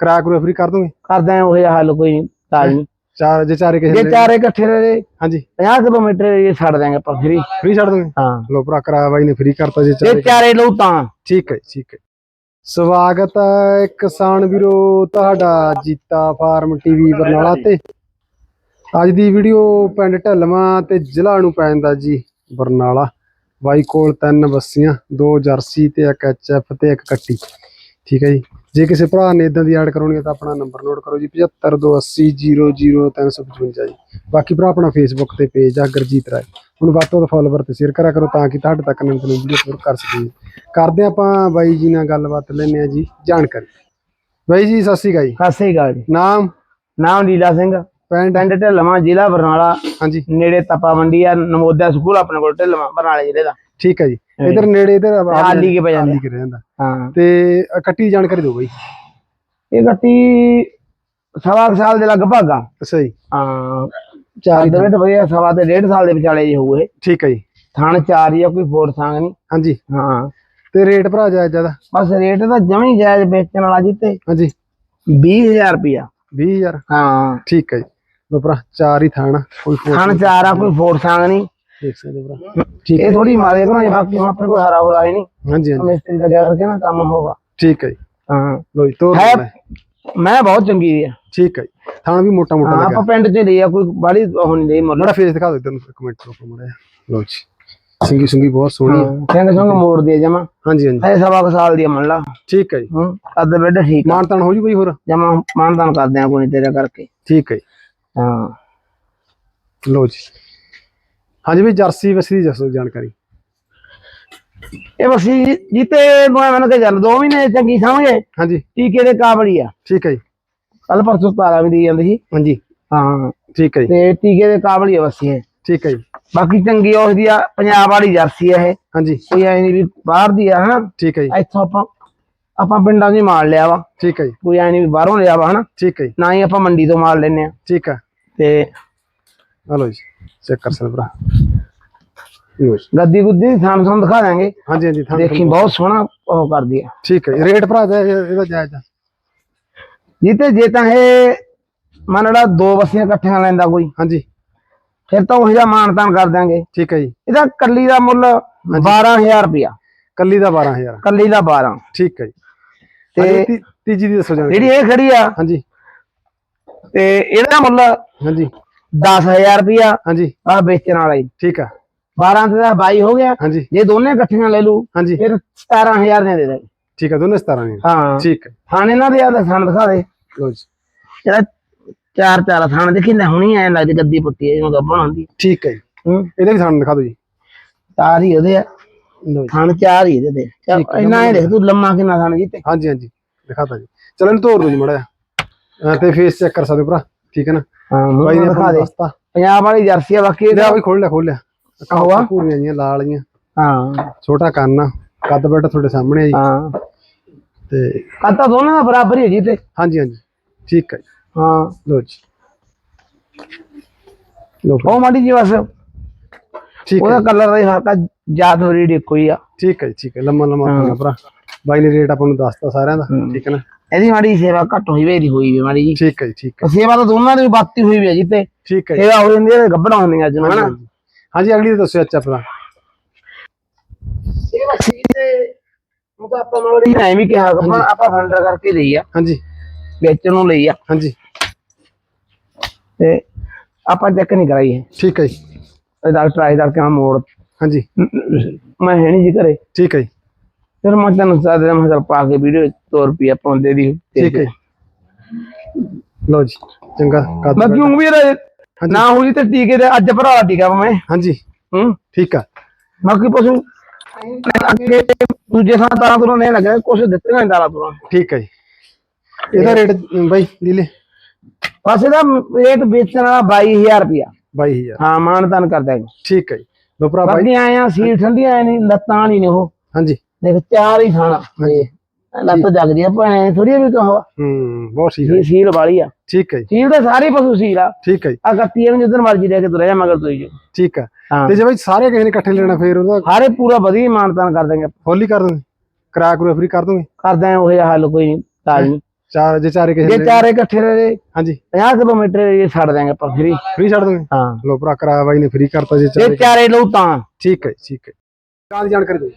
ਕਿਰਾਇਆ ਕਰੂਆ ਫ੍ਰੀ ਕਰ ਦੋਗੇ? ਕਰਦੇ ਉਹ ਜਿਹਾ ਹੱਲ ਕੋਈ ਨਹੀਂ ਤਾਜ ਨਹੀਂ ਚਾਰ ਜੇ ਚਾਰੇ ਕਿਸੇ ਜੇ ਚਾਰੇ ਇਕੱਠੇ ਰਹੇ ਹਾਂਜੀ। 50 ਕਿਲੋਮੀਟਰ ਇਹ ਛੱਡ ਦਾਂਗੇ ਆਪਾਂ ਫਰੀ ਫ੍ਰੀ ਛੱਡ ਦੋਗੇ? ਹਾਂ। ਲੋ ਭਰਾ ਕਿਰਾਇਆ ਬਾਈ ਨੇ ਫ੍ਰੀ ਕਰਤਾ ਜੇ ਜੇ ਚਾਰੇ ਚਾਰੇ ਲਊ ਤਾਂ। ਠੀਕ ਹੈ ਠੀਕ ਹੈ। ਸਵਾਗਤ ਹੈ ਕਿਸਾਨ ਵੀਰੋ ਤੁਹਾਡਾ ਜੀਤਾ ਫਾਰਮ ਟੀਵੀ ਬਰਨਾਲਾ ਤੇ। ਅੱਜ ਦੀ ਵੀਡੀਓ ਪਿੰਡ ਢਲਵਾਂ ਤੇ ਜ਼ਿਲ੍ਹਾ ਨੂੰ ਪੈਂਦਾ ਜੀ ਬਰਨਾਲਾ। ਬਾਈ ਕੋਲ ਤਿੰਨ ਬੱਸੀਆਂ ਦੋ ਜਰਸੀ ਤੇ ਇੱਕ ਐਚਐਫ ਤੇ ਇੱਕ ਕੱਟੀ। ਠੀਕ ਹੈ ਜੀ। ਜੇ ਕਿਸੇ ਭਰਾ ਨੇ ਇਦਾਂ ਦੀ ਐਡ ਕਰਾਉਣੀ ਹੈ ਤਾਂ ਆਪਣਾ ਨੰਬਰ ਨੋਟ ਕਰੋ ਜੀ 7528000355 ਜੀ। ਬਾਕੀ ਭਰਾ ਆਪਣਾ ਫੇਸਬੁੱਕ ਤੇ ਪੇਜ ਆ ਗੁਰਜੀਤ ਰਾਏ। ਹੁਣ ਵੱਧ ਤੋਂ ਵੱਧ ਫਾਲੋਵਰ ਤੇ ਸ਼ੇਅਰ ਕਰਿਆ ਕਰੋ ਤਾਂ ਕਿ ਤੁਹਾਡੇ ਤੱਕ ਨਵੀਂ ਨਵੀਂ ਵੀਡੀਓ ਪੂਰ ਕਰ ਸਕੀਏ। ਕਰਦੇ ਆਪਾਂ ਬਾਈ ਜੀ ਨਾਲ ਗੱਲਬਾਤ ਲੈਣੇ ਆ ਜੀ ਜਾਣਕਾਰੀ। ਬਾਈ ਜੀ ਸਤਿ ਸ਼੍ਰੀ ਅਕਾਲ ਜੀ। ਸਤਿ ਸ੍ਰੀ ਅਕਾਲ ਜੀ। ਨਾਮ? ਨਾਮ ਲੀਲਾ ਸਿੰਘ। ਪਿੰਡ? ਪਿੰਡ ਢਲਵਾਂ ਜ਼ਿਲ੍ਹਾ ਬਰਨਾਲਾ। ਹਾਂਜੀ। ਨੇੜੇ ਤਪਾ ਮੰਡੀ ਆ ਨਮੋਦਿਆ ਸਕੂਲ ਆਪਣੇ ਕੋਲ ਢਲਵਾਂ ਬਰਨਾਲੇ ਜ਼ਿਲ੍ਹੇ ਦਾ। ਠੀਕ ਹੈ ਜੀ। ਇਧਰ ਨੇੜੇ ਇਧਰ ਆਲੀ ਕੇ ਪੈ ਜਾਂਦੇ ਆਲੀ ਕੇ ਰਹਿੰਦਾ ਹਾਂ। ਤੇ ਕੱਟੀ ਜਾਣਕਾਰੀ ਦਿਓ ਬਾਈ। ਇਹ ਗੱਟੀ ਸਵਾ ਸਾਲ ਦੇ ਲਗਭਗ ਆ। ਅੱਛਾ ਜੀ। ਹਾਂ। ਚਾਰ ਦੇ ਵਧੀਆ ਸਵਾ ਤੇ ਡੇਢ ਸਾਲ ਦੇ ਵਿਚਾਲੇ ਜੇ ਹੋਊ ਇਹ। ਠੀਕ ਹੈ ਜੀ। ਥਣ ਚਾਰ ਹੀ ਆ ਕੋਈ ਫੋੜ ਸੰਗ ਨਹੀਂ। ਹਾਂਜੀ। ਹਾਂ। ਤੇ ਰੇਟ ਭਰਾ ਜਾਇਜ਼ ਜ਼ਿਆਦਾ? ਬਸ ਰੇਟ ਤਾਂ ਜਮੀ ਜਾਇਜ਼ ਵੇਚਣ ਵਾਲਾ ਜੀ ਤੇ। ਹਾਂਜੀ। 20000 ਰੁਪਿਆ 20000 ਹਾਂ। ਠੀਕ ਹੈ ਜੀ। ਲੋ ਭਰਾ ਚਾਰ ਹੀ ਥਾਣਾ ਕੋਈ ਥਣ ਚਾਰ ਆ ਕੋਈ ਫੋੜ ਸੰਗ ਨਹੀਂ। ਦੇਖ ਸਕਦੇ ਭਰਾ। ਠੀਕ ਇਹ ਥੋੜੀ ਮਾਰੇ ਕਰੋ ਬਾਕੀ ਹੁਣ ਆਪਣੇ ਕੋਲ ਹਰਾ ਹੋਰਾ ਹੀ ਨਹੀਂ। ਹਾਂਜੀ ਹਾਂਜੀ। ਮਿਸਤਰੀ ਦਾ ਜਾ ਕਰਕੇ ਨਾ ਕੰਮ ਹੋਗਾ ਠੀਕ ਹੈ ਜੀ। ਹਾਂ। ਲੋ ਜੀ ਤੋਰ ਹੈ ਹੈ। ਮੈਂ। ਬਹੁਤ ਚੰਗੀ ਆ ਠੀਕ ਹੈ ਥਾਣਾ ਵੀ ਮੋਟਾ ਮੋਟਾ ਹਾਂ ਲੱਗਾ। ਆਪਾਂ ਪਿੰਡ ਚ ਲਈ ਆ ਕੋਈ ਬਾੜੀ ਉਹ ਨਹੀਂ ਲਈ ਮੜਾ ਫੇਸ ਦਿਖਾ ਦਿਓ ਇਧਰ ਨੂੰ ਇੱਕ ਮਿੰਟ ਰੁਕੋ ਮੜਾ ਲੋ ਜੀ। ਸਿੰਗੀ ਸੁੰਗੀ ਬਹੁਤ ਸੋਹਣੀ ਹੈ ਸਿੰਘ ਸਿੰਘ ਮੋੜ ਦੇ ਜਮਾ। ਹਾਂਜੀ ਹਾਂਜੀ। ਇਹ ਸਵਾ ਕੁ ਸਾਲ ਦੀ ਮੰਨ ਲਾ। ਠੀਕ ਹੈ ਜੀ। ਹੂੰ ਬੈਡ ਠੀਕ ਆ। ਮਾਨ ਤਾਨ ਹੋ ਜੂ ਕੋਈ ਹੋਰ? ਜਮਾ ਮਾਨਦਾਨ ਕਰਦੇ ਆ ਕੋਈ ਤੇਰੇ ਕਰਕੇ। ਠੀਕ ਹੈ ਜੀ। ਹਾਂ। ਲੋ ਜੀ। ਹਾਂਜੀ ਵੀ ਜਰਸੀ ਵਸੀ ਦੀ ਦੱਸੋ ਜਾਣਕਾਰੀ। ਇਹ ਬਸੀ ਜਿੱਤੇ ਮੈਂ ਮੈਨੂੰ ਕਿ ਦੋ ਮਹੀਨੇ ਚੰਗੀ ਸਮਝੇ। ਹਾਂਜੀ। ਟੀਕੇ ਦੇ ਕਾਬਲੀ ਆ। ਠੀਕ ਹੈ ਜੀ। ਕੱਲ ਪਰਸੋਂ ਤਾਰਾ ਵੀ ਦੀ ਜਾਂਦੀ ਸੀ। ਹਾਂਜੀ। ਹਾਂ। ਠੀਕ ਹੈ ਜੀ। ਤੇ ਟੀਕੇ ਦੇ ਕਾਬਲੀ ਆ ਬਸੀ ਇਹ। ਠੀਕ ਹੈ ਜੀ। ਬਾਕੀ ਚੰਗੀ ਉਸ ਦੀ ਆ ਪੰਜਾਬ ਵਾਲੀ ਜਰਸੀ ਆ ਇਹ। ਹਾਂਜੀ। ਕੋਈ ਐ ਨਹੀਂ ਵੀ ਬਾਹਰ ਦੀ ਆ ਹਨਾ? ਠੀਕ ਹੈ ਜੀ। ਇੱਥੋਂ ਆਪਾਂ ਆਪਾਂ ਪਿੰਡਾਂ 'ਚ ਹੀ ਮਾਲ ਲਿਆ ਵਾ। ਠੀਕ ਹੈ ਜੀ। ਕੋਈ ਐ ਨਹੀਂ ਵੀ ਬਾਹਰੋਂ ਲਿਆ ਵਾ ਹਨਾ? ਠੀਕ ਹੈ ਜੀ। ਨਾ ਹੀ ਆਪਾਂ ਮੰਡੀ ਤੋਂ ਮਾਲ ਲੈਨੇ ਆ। ਠੀਕ ਹੈ। ਤੇ ਆ ਲੋ ਜੀ ਚੈੱਕ ਕਰ ਸਕਦੇ ਭਰਾ। ਜੀ। ਗੱਦੀ ਗੁੱਦੀ ਥਾਂ ਥਾਂ ਦਿਖਾ ਦਾਂਗੇ ਹਾਂਜੀ ਹਾਂਜੀ ਥਾਂ ਦੇਖੀ ਬਹੁਤ ਸੋਹਣਾ ਉਹ ਕਰਦੀ ਆ। ਠੀਕ ਹੈ ਜੀ ਰੇਟ ਭਰਾ ਦਾ ਇਹ- ਇਹਦਾ ਜਾਇਜ਼ ਆ। ਜਿੱਤੇ ਜੇ ਤਾਂ ਇਹ ਮੰਨ ਲਾ ਦੋ ਬੱਸੀਆਂ ਇਕੱਠੀਆਂ ਲੈਂਦਾ ਕੋਈ ਹਾਂਜੀ। ਫਿਰ ਤਾਂ ਉਹ ਜਿਹਾ ਮਾਨਤਾਨ ਕਰ ਦਾਂਗੇ ਠੀਕ ਹੈ ਜੀ। ਇਹਦਾ ਕੱਲੀ ਦਾ ਮੁੱਲ 12000 ਰੁਪਇਆ। ਕੱਲੀ ਦਾ 12000 ਕੱਲੀ ਦਾ 12 ਠੀਕ ਹੈ ਜੀ। ਤੇ ਤੀ- ਤੀਜੀ ਦੀ ਦੱਸੋ ਜਾਣਕਾਰੀ ਜਿਹੜੀ ਇਹ ਖੜੀ ਆ ਹਾਂਜੀ। ਤੇ ਇਹਦਾ ਮੁੱਲ ਹਾਂਜੀ। 10000 ਰੁਪਇਆ ਹਾਂਜੀ। ਆ ਵੇਚਣ ਵਾਲਾ ਠੀਕ ਆ। 12 ਤੇ ਦਾ 22 ਹੋ ਗਿਆ। ਹਾਂਜੀ। ਜੇ ਦੋਨੇ ਇਕੱਠੀਆਂ ਲੈ ਲੂ ਹਾਂਜੀ। ਫਿਰ 17000 ਦੇ ਦੇ ਦੇ। ਠੀਕ ਆ ਦੋਨੇ 17 ਨੇ ਹਾਂ। ਠੀਕ ਥਾਣੇ ਇਹਨਾਂ ਦੇ ਆ ਤਾਂ ਥਾਣ ਦਿਖਾ ਦੇ। ਲੋ ਜੀ। ਜਿਹੜਾ ਚਾਰ ਚਾਰ ਥਾਣ ਦੇਖੀ ਨਾ ਹੁਣੀ ਐ ਲੱਗਦੀ ਗੱਦੀ ਪੁੱਟੀ ਐ ਜਿਵੇਂ ਗੱਬਣ ਹੁੰਦੀ ਠੀਕ ਹੈ ਜੀ। ਇਹਦੇ ਵੀ ਥਾਣ ਦਿਖਾ ਦਿਓ ਜੀ। ਚਾਰ ਹੀ ਉਹਦੇ ਆ। ਜੀ। ਥਾਣ ਚਾਰ ਹੀ ਇਹਦੇ ਤੇ। ਇੰਨਾ ਹੀ ਦੇਖ ਤੂੰ ਲੰਮਾ ਕਿੰਨਾ ਥਾਣ ਜਿੱਤੇ ਹਾਂਜੀ ਹਾਂਜੀ। ਦਿਖਾਤਾ ਜੀ। ਚਲੋ ਇਹਨੂੰ ਤੋੜ ਜੀ ਮੜਾ ਤੇ ਫੇਸ ਚੈੱਕ ਕਰ ਸਕਦੇ ਭਰਾ। ਠੀਕ ਹੈ ਨਾ? ਹਾਂ ਬਾਈ ਨੇ ਦਿਖਾ ਦੇ। ਪੰਜਾਬ ਵਾਲੀ ਜਰਸੀ ਆ ਬਾਕੀ ਇਹਦਾ ਵੀ ਖੋਲ ਲਿਆ ਖੋਲ ਆਹੋ ਆ। ਪੂਰੀਆਂ ਜੀਆਂ ਲਾਲ ਜੀਆਂ ਹਾਂ। ਛੋਟਾ ਕੰਨ ਆ ਕੱਦ ਬੈਠਾ ਤੁਹਾਡੇ ਸਾਹਮਣੇ ਆ ਜੀ। ਹਾਂ। ਤੇ ਕੱਤਾ ਦੋਨਾਂ ਦਾ ਬਰਾਬਰ ਹੀ ਹੈ ਜੀ ਤੇ। ਹਾਂਜੀ ਹਾਂਜੀ। ਠੀਕ ਹੈ ਹਾਂ। ਲੋ ਜੀ। ਲੋ ਉਹ ਮਾੜੀ ਜੀ ਬਸ ਠੀਕ ਹੈ ਉਹਦਾ ਕਲਰ ਦਾ ਹੀ ਫ਼ਰਕ ਆ ਜਾਤ ਹੋ ਰਹੀ ਕੋਈ ਆ। ਠੀਕ ਹੈ ਠੀਕ ਹੈ। ਲੰਮਾ ਲੰਮਾ ਭਰਾ। ਬਾਈ ਨੇ ਰੇਟ ਆਪਾਂ ਨੂੰ ਦੱਸਤਾ ਸਾਰਿਆਂ ਦਾ। ਠੀਕ ਹੈ ਨਾ? ਇਹਦੀ ਮਾੜੀ ਸੇਵਾ ਘੱਟ ਹੋਈ ਵੇਰੀ ਹੋਈ ਵੀ ਮਾੜੀ ਜੀ। ਠੀਕ ਹੈ ਜੀ ਠੀਕ ਹੈ। ਸੇਵਾ ਤਾਂ ਦੋਨਾਂ ਦੀ ਬਾਤੀ ਹੋਈ ਵੀ ਹੈ ਜੀ ਤੇ ਠੀਕ ਹੈ ਜੀ। ਸੇਵਾ ਹੋ ਜਾਂਦੀ ਹੈ ਗੱਬੜਾ ਹੁੰਦੀਆਂ ਅੱਜ ਨੂੰ ਹਨਾ? ਹਾਂਜੀ ਹਾਂਜੀ। ਅਗਲੀ ਦੱਸੋ ਅੱਛਾ ਭਰਾ। ਇਹ ਮੱਛੀ ਤੇ ਉਹ ਤਾਂ ਆਪਾਂ ਮਾੜੀ ਐਂ ਵੀ ਕਿਹਾ ਆਪਾਂ ਆਪਾਂ ਫੰਡਰ ਕਰਕੇ ਲਈ ਆ। ਹਾਂਜੀ। ਵੇਚਣ ਨੂੰ ਲਈ ਆ। ਹਾਂਜੀ। ਤੇ ਆਪਾਂ ਚੈੱਕ ਨਹੀਂ ਕਰਾਈ ਇਹ। ਠੀਕ ਹੈ ਜੀ। ਇਹ ਡਾਕਟਰ ਆਏ ਦਾ ਕਿਹਾ ਮੋੜ ਹਾਂਜੀ। ਮੈਂ ਹੈ ਨਹੀਂ ਜੀ ਘਰੇ। ਠੀਕ ਹੈ ਜੀ। ਫਿਰ ਮੈਂ ਤੈਨੂੰ ਸਾਦੇ ਮੈਂ ਚੱਲ ਪਾ ਕੇ ਵੀਡੀਓ 100 ਰੁਪਏ ਪਾਉਂਦੇ ਦੀ ਠੀਕ ਹੈ। ਲੋ ਜੀ ਚੰਗਾ ਮੈਂ ਕਿਉਂ ਵੀ। ਨਾ ਹੋਈ ਤੇ ਟੀਕੇ ਦੇ ਅੱਜ ਭਰਾ ਟੀਕਾ ਮੈਂ ਹਾਂਜੀ। ਹੂੰ। ਠੀਕ ਆ। ਬਾਕੀ ਪਸ਼ੂ ਅੱਗੇ ਦੂਜੇ ਥਾਂ ਤਾਰਾਂ ਤੋਂ ਨਹੀਂ ਲੱਗਾ ਕੁਛ ਦਿੱਤੇ ਨਾ ਤਾਰਾਂ ਤੋਂ ਠੀਕ ਹੈ ਜੀ। ਇਹਦਾ ਰੇਟ ਬਾਈ ਲੀਲੇ ਬਸ ਇਹਦਾ ਰੇਟ ਵੇਚਣ ਵਾਲਾ 22000 ਰੁਪਇਆ 22000 ਹਾਂ ਮਾਨਤਾਨ ਕਰਦਾ ਹੈ ਠੀਕ ਹੈ ਜੀ। ਲੋ ਭਰਾ ਬਾਈ। ਬਾਕੀ ਆਇਆ ਸੀਲ ਠੰਡੀਆਂ ਐ ਨਹੀਂ ਲੱਤਾਂ ਨਹੀਂ ਨੇ ਉਹ। ਹਾਂਜੀ। ਦੇਖ ਚਾਰ ਹੀ ਖਾਣਾ। ਲੱਤ ਜਗਦੀ ਆ ਭਾਵੇਂ ਥੋੜੀ ਵੀ ਕਹੋ ਹੂੰ? ਬਹੁਤ ਠੀਕ ਹੈ। ਸੀਲ ਵਾਲੀ ਆ। ਠੀਕ ਹੈ ਸੀਲ ਤੇ ਸਾਰੇ ਪਸ਼ੂ ਸੀਲ ਆ। ਠੀਕ ਹੈ ਆ ਕੱਤੀ ਨੂੰ ਜਦੋਂ ਮਰਜ਼ੀ ਲੈ ਕੇ ਤੁਰਿਆ ਜਾ ਮਗਰ ਤੋਈ ਜੋ। ਠੀਕ ਆ ਹਾਂ। ਤੇ ਜੇ ਬਾਈ ਸਾਰੇ ਕਿਸੇ ਨੇ ਇਕੱਠੇ ਲੈਣਾ ਫੇਰ ਉਹਦਾ ਸਾਰੇ ਪੂਰਾ ਵਧੀਆ ਮਾਨਤਾਨ ਕਰ ਦੇਂਗੇ ਫੁੱਲ ਹੀ ਕਰ ਦੋਗੇ ਕਿਰਾਇਆ ਕਰੂਆ ਫ੍ਰੀ ਕਰ ਦੋਗੇ ਕਰਦੇ ਆ ਉਹ ਜਿਹਾ ਹੱਲ ਕੋਈ ਨਹੀਂ ਤਾਜ ਨਹੀਂ। ਚਾਰ ਜੇ ਚਾਰੇ ਕਿਸੇ ਜੇ ਚਾਰੇ ਇਕੱਠੇ ਰਹੇ ਹਾਂਜੀ। 50 ਕਿਲੋਮੀਟਰ ਇਹ ਛੱਡ ਦਿਆਂਗੇ ਆਪਾਂ ਫਰੀ। ਫ੍ਰੀ ਛੱਡ ਦੋਗੇ ਹਾਂ। ਲੋ ਭਰਾ ਕਰਾਇਆ ਬਾਈ ਨੇ ਫ੍ਰੀ ਕਰਤਾ ਜੇ ਜੇ ਚਾਰੇ ਚਾਰੇ ਲਊ ਤਾਂ। ਠੀਕ ਹੈ ਠੀਕ ਹੈ। ਕਾਂ ਦੀ ਜਾਣਕਾਰੀ ਦਿਓ?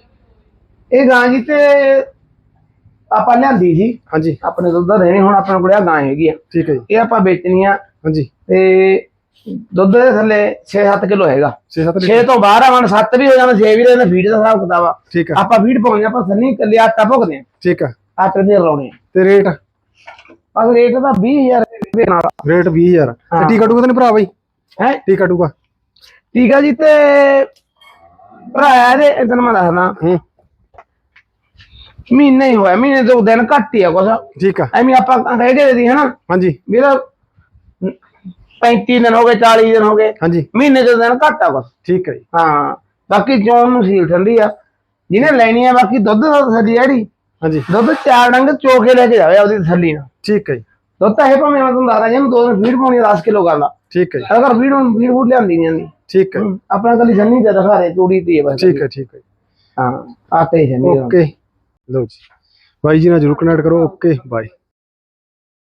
ਇਹ ਗਾਂ ਜੀ ਤੇ ਆਪਾਂ ਲਿਆਂਦੀ ਸੀ ਹਾਂਜੀ। ਆਪਣੇ ਦੁੱਧ ਦਾ ਦੇਣੀ ਹੁਣ ਆਪਣੇ ਕੋਲ ਆ ਗਾਂ ਹੈਗੀ ਆ। ਠੀਕ ਹੈ ਜੀ। ਇਹ ਆਪਾਂ ਵੇਚਣੀ ਆ। ਹਾਂਜੀ। ਤੇ ਦੁੱਧ ਦੇ ਥੱਲੇ 6-7 ਕਿਲੋ ਹੈਗਾ। 6-7 6 ਤੋਂ ਬਾਹਰ ਆਵਣ 7 ਵੀ ਹੋ ਜਾਣਾ 6 ਵੀ ਰਹਿਣਾ ਫੀਡ ਦਾ ਹਿਸਾਬ ਕਿਤਾਬ ਆ। ਠੀਕ ਹੈ ਆਪਾਂ ਫੀਡ ਪਾਉਂਦੇ ਆਪਾਂ ਸੰਨੀ ਕੱਲੇ ਆਟਾ ਭੁਗਦੇ ਆ। ਠੀਕ ਹੈ ਆਟੇ ਦੇ ਲਾਉਣੇ ਆ ਤੇ ਰੇਟ? ਬਸ ਰੇਟ ਦਾ 20000 ਰੁਪਏ ਨਾਲ ਰੇਟ 20000 ਤੇ। ਟੀਕਾ ਟੂਕਾ ਤਾਂ ਭਰਾ ਬਾਈ ਹੈ? ਟੀਕਾ ਟੂਕਾ। ਠੀਕ ਆ ਜੀ ਤੇ ਭਰਾ ਇਹਦੇ ਇਤਨ ਮੈਂ ਦੱਸਦਾ। ਹੂੰ। ਮਹੀਨੇ ਹੀ ਹੋਇਆ ਮਹੀਨੇ ਤੋਂ ਦਿਨ ਘੱਟ ਹੀ ਆ ਕੁਛ। ਠੀਕ ਆ। ਐਵੇਂ ਆਪਾਂ ਕਹਿ ਕੇ ਦੀ ਹਨਾ? ਹਾਂਜੀ। ਮੇਰਾ 35 ਦਿਨ ਹੋ ਗਏ 40 ਦਿਨ ਹੋ ਗਏ। ਹਾਂਜੀ। ਮਹੀਨੇ ਤੋਂ ਦਿਨ ਘੱਟ ਆ ਬਸ ਠੀਕ ਹੈ ਜੀ। ਹਾਂ ਬਾਕੀ ਚੋਣ ਨੂੰ ਸੀਲ ਠੰਡੀ ਆ। ਜਿਹਨੇ ਲੈਣੀ ਆ ਬਾਕੀ ਦੁੱਧ ਦਾ ਆ ਜਿਹੜੀ ਹਾਂਜੀ। ਦੁੱਧ ਚਾਰ ਡੰਗ ਚੋਕੇ ਲੈ ਕੇ ਜਾਵੇ ਆਪਦੀ ਤਸੱਲੀ ਨਾਲ ਠੀਕ ਹੈ ਜੀ। ਦੁੱਧ ਤਾਂ ਇਹ ਭਾਵੇਂ ਮੈਂ ਤੁਹਾਨੂੰ ਦੱਸਦਾ ਜਿਹਨੂੰ ਦੋ ਦਿਨ ਫੀਡ ਪਾਉਣੀ 10 ਕਿਲੋ ਕਰ ਲਾ। ਠੀਕ ਹੈ ਜੀ। ਅਗਰ ਫੀਡ ਹੁਣ ਫੀਡ ਫੂਡ ਲਿਆਂਦੀ ਨਹੀਂ ਆਂਦੀ ਠੀਕ ਹੈ ਆਪਣਾ ਕੱਲੀ ਜੰਨੀ ਤੇ ਦਿਖਾ ਦੇ ਤੂੜੀ ਤੇ ਬਸ। ਠੀਕ ਹੈ ਠੀਕ ਹੈ ਹਾਂ ਹੀ ਜੰਨੀ ਓਕੇ। ਲਓ ਜੀ। ਬਾਈ ਜੀ ਨਾਲ ਜਰੂਰ ਕਨੈਕਟ ਕਰੋ। Okay bye